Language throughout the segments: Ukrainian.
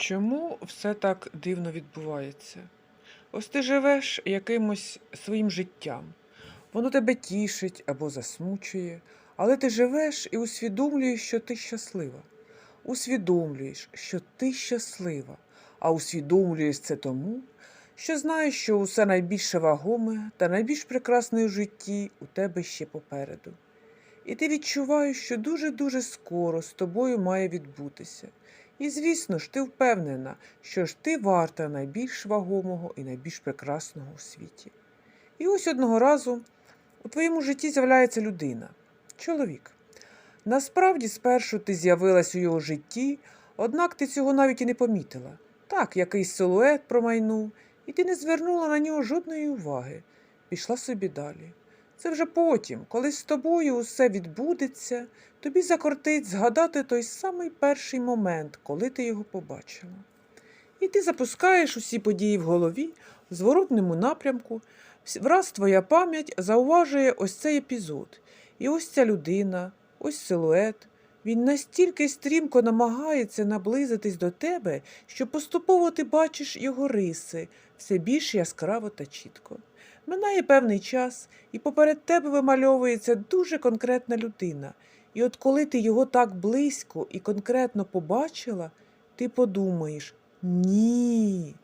Чому все так дивно відбувається? Ось ти живеш якимось своїм життям. Воно тебе тішить або засмучує, але ти живеш і усвідомлюєш, що ти щаслива. Усвідомлюєш, що ти щаслива, а усвідомлюєш це тому, що знаєш, що усе найбільше вагоме та найбільш прекрасне у житті у тебе ще попереду. І ти відчуваєш, що дуже-дуже скоро з тобою має відбутися. І, звісно ж, ти впевнена, що ж ти варта найбільш вагомого і найбільш прекрасного у світі. І ось одного разу у твоєму житті з'являється людина, чоловік. Насправді, спершу ти з'явилась у його житті, однак ти цього навіть і не помітила. Так, якийсь силует промайнув, і ти не звернула на нього жодної уваги, пішла собі далі. Це вже потім, коли з тобою усе відбудеться, тобі закортить згадати той самий перший момент, коли ти його побачила. І ти запускаєш усі події в голові в зворотному напрямку. Враз твоя пам'ять зауважує ось цей епізод. І ось ця людина, ось силует. Він настільки стрімко намагається наблизитись до тебе, що поступово ти бачиш його риси все більш яскраво та чітко. Минає певний час, і поперед тебе вимальовується дуже конкретна людина. І от коли ти його так близько і конкретно побачила, ти подумаєш: ні.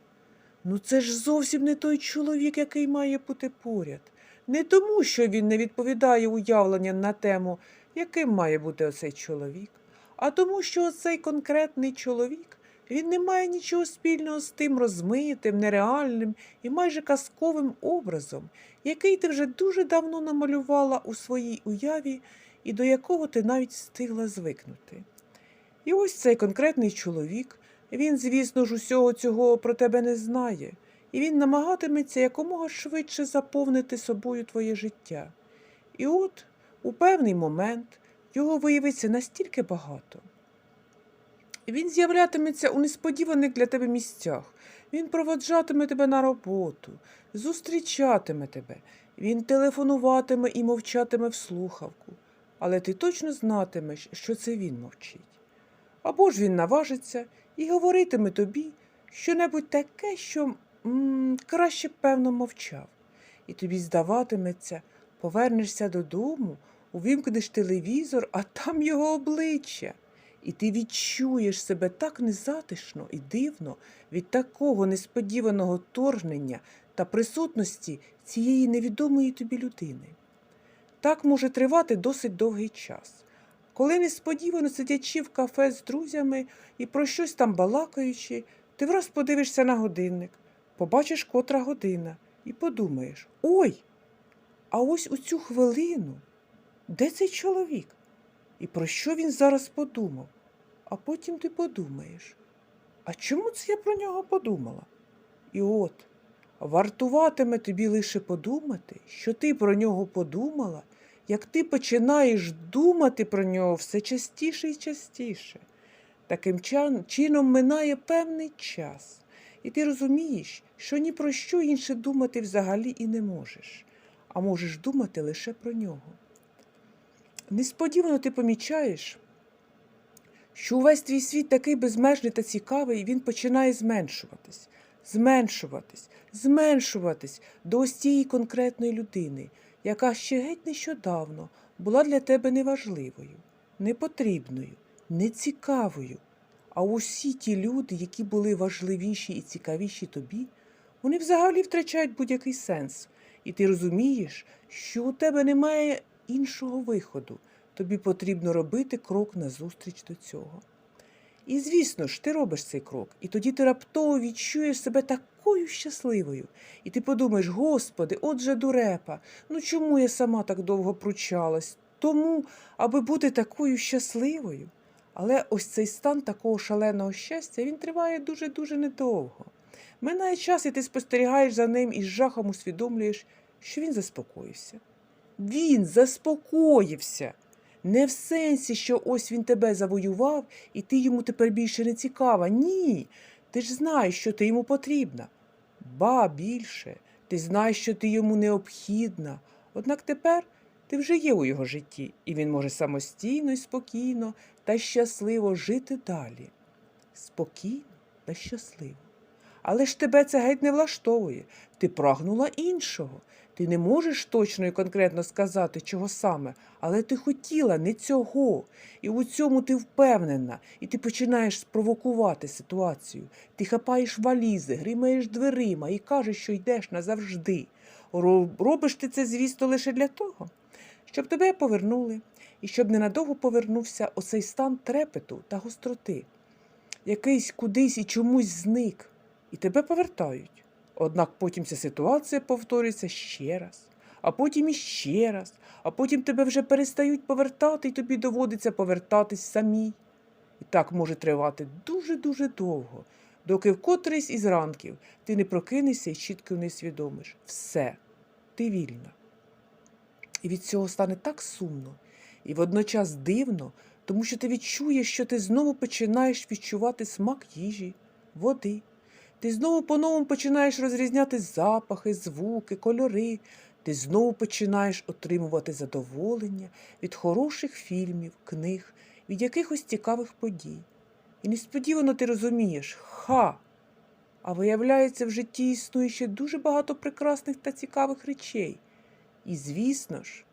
Ну це ж зовсім не той чоловік, який має бути поряд. Не тому, що він не відповідає уявлення на тему, яким має бути оцей чоловік, а тому, що оцей конкретний чоловік він не має нічого спільного з тим розмитим, нереальним і майже казковим образом, який ти вже дуже давно намалювала у своїй уяві і до якого ти навіть встигла звикнути. І ось цей конкретний чоловік, він, звісно ж, усього цього про тебе не знає, і він намагатиметься якомога швидше заповнити собою твоє життя. І от у певний момент його виявиться настільки багато. Він з'являтиметься у несподіваних для тебе місцях. Він проводжатиме тебе на роботу, зустрічатиме тебе, він телефонуватиме і мовчатиме в слухавку. Але ти точно знатимеш, що це він мовчить. Або ж він наважиться і говоритиме тобі щонебудь таке, що краще б, певно, мовчав. І тобі здаватиметься, повернешся додому, увімкнеш телевізор, а там його обличчя. І ти відчуєш себе так незатишно і дивно від такого несподіваного торгнення та присутності цієї невідомої тобі людини. Так може тривати досить довгий час. Коли несподівано сидячи в кафе з друзями і про щось там балакаючи, ти враз подивишся на годинник, побачиш котра година, і подумаєш: ой, а ось у цю хвилину, де цей чоловік? І про що він зараз подумав? А потім ти подумаєш, а чому це я про нього подумала? І от, вартуватиме тобі лише подумати, що ти про нього подумала, як ти починаєш думати про нього все частіше і частіше. Таким чином минає певний час, і ти розумієш, що ні про що інше думати взагалі і не можеш, а можеш думати лише про нього. Несподівано ти помічаєш, що увесь твій світ такий безмежний та цікавий, і він починає зменшуватись, зменшуватись, зменшуватись до ось цієї конкретної людини, яка ще геть нещодавно була для тебе неважливою, непотрібною, нецікавою. А усі ті люди, які були важливіші і цікавіші тобі, вони взагалі втрачають будь-який сенс. І ти розумієш, що у тебе немає іншого виходу. Тобі потрібно робити крок назустріч до цього. І, звісно ж, ти робиш цей крок, і тоді ти раптово відчуєш себе такою щасливою. І ти подумаєш, Господи, отже дурепа, ну чому я сама так довго пручалась? Тому, аби бути такою щасливою. Але ось цей стан такого шаленого щастя він триває дуже-дуже недовго. Минає час, і ти спостерігаєш за ним і з жахом усвідомлюєш, що він заспокоївся. Він заспокоївся. Не в сенсі, що ось він тебе завоював, і ти йому тепер більше не цікава. Ні. Ти ж знаєш, що ти йому потрібна. Ба більше, ти знаєш, що ти йому необхідна. Однак тепер ти вже є у його житті, і він може самостійно і спокійно та щасливо жити далі. Спокійно та щасливу. Але ж тебе це геть не влаштовує. Ти прагнула іншого. Ти не можеш точно і конкретно сказати, чого саме, але ти хотіла не цього. І у цьому ти впевнена, і ти починаєш спровокувати ситуацію. Ти хапаєш валізи, гримаєш дверима і кажеш, що йдеш назавжди. Робиш ти це, звісно, лише для того, щоб тебе повернули, і щоб ненадовго повернувся оцей стан трепету та гостроти. Якийсь кудись і чомусь зник, і тебе повертають. Однак потім ця ситуація повторюється ще раз, а потім іще раз, а потім тебе вже перестають повертати, і тобі доводиться повертатись самій. І так може тривати дуже-дуже довго, доки в котрийсь із ранків ти не прокинешся і чітко не свідомиш. Все, ти вільна. І від цього стане так сумно і водночас дивно, тому що ти відчуєш, що ти знову починаєш відчувати смак їжі, води. Ти знову по-новому починаєш розрізняти запахи, звуки, кольори. Ти знову починаєш отримувати задоволення від хороших фільмів, книг, від якихось цікавих подій. І несподівано ти розумієш ха! А виявляється, в житті існує ще дуже багато прекрасних та цікавих речей. І звісно ж,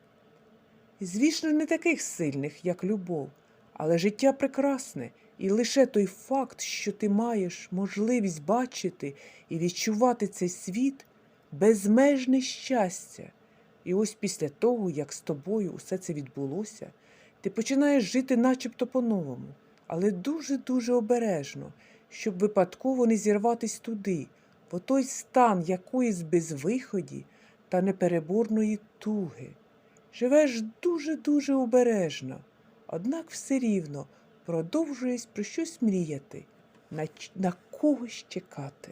звісно, не таких сильних, як любов, але життя прекрасне, і лише той факт, що ти маєш можливість бачити і відчувати цей світ безмежне щастя. І ось після того, як з тобою усе це відбулося, ти починаєш жити начебто по-новому, але дуже-дуже обережно, щоб випадково не зірватись туди, в той стан якоїсь безвиході та непереборної туги. Живеш дуже-дуже обережно, однак все рівно продовжуєш про щось мріяти, на, на когось чекати.